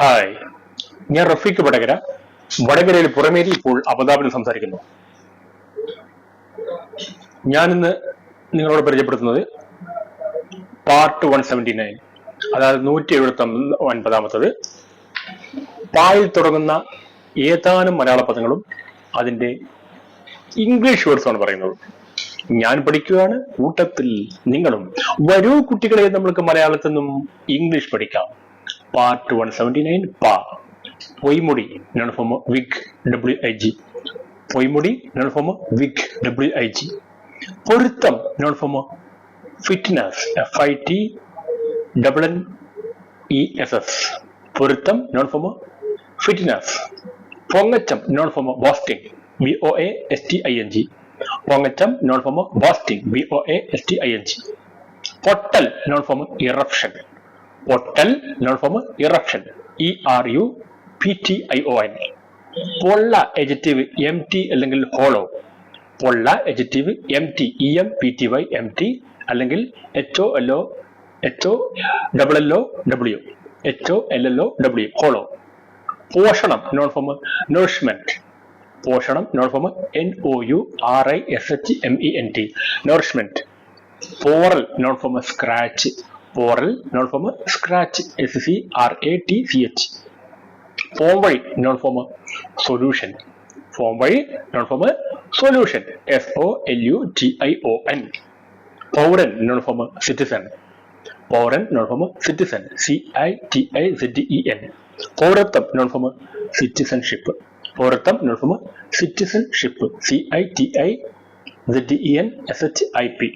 Hi ഞാൻ റഫീഖ് വടകര. വടകരയിൽ പുറമേരി ഇപ്പോൾ അബുദാബിയിൽ സംസാരിക്കുന്നു. ഇന്ന് നിങ്ങളോട് പരിചയപ്പെടുത്തുന്നത് പാർട്ട് വൺ സെവന്റി നയൻ അതായത് നൂറ്റി എഴുപത്തി ഒൻപതാമത്തത് പായിൽ തുടങ്ങുന്ന ഏതാനും മലയാള പദങ്ങളും അതിന്റെ ഇംഗ്ലീഷ് വേർഡ്സ് ആണ് പറയുന്നത്. ഞാൻ പഠിക്കുകയാണ് കൂട്ടത്തിൽ നിങ്ങളും. വരൂ കുട്ടികളെ നമ്മൾക്ക് മലയാളത്തിൽ നിന്നും ഇംഗ്ലീഷ് പഠിക്കാം. പാർട്ട് വൺ സെവന്റി നയൻ പാ പൊയ്മുടി noun form wig W I G പൊയ്മുടി noun form wig W I G പൊരുത്തം noun form fitness F I T double N E S S പൊരുത്തം noun form fitness പൊങ്ങച്ചം noun form boasting B O A S T I N G പൊങ്ങച്ചം noun form boasting B O A S T I N G പൊട്ടൽ noun form eruption പൊട്ടൽ noun form eruption E R U P T I O N പൊള്ള adjective empty അല്ലെങ്കിൽ hollow പൊള്ള adjective empty E M P T Y empty അല്ലെങ്കിൽ H O L O H O double L O W H O L L O W hollow പോഷണം noun form nourishment പോഷണം noun form N O U R I S H M E N T nourishment പോറൽ noun form scratch പോറൽ noun form scratch S C R A T C H form വഴി noun form solution form വഴി noun form solution S O L U T I O N പൗരൻ noun form citizen പൗരൻ noun form citizen C I T I Z E N പൗരത്വം noun form citizenship പൗരത്വം noun form citizenship C I T I Z E N S H I P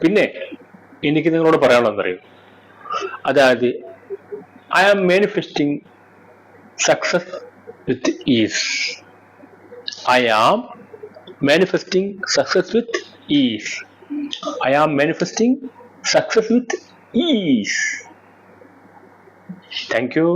പിന്നെ എനിക്ക് നിങ്ങളോട് പറയാനുള്ളത് അറിയും? അതായത് I am manifesting success with ease I am manifesting success with ease I am manifesting success with ease thank you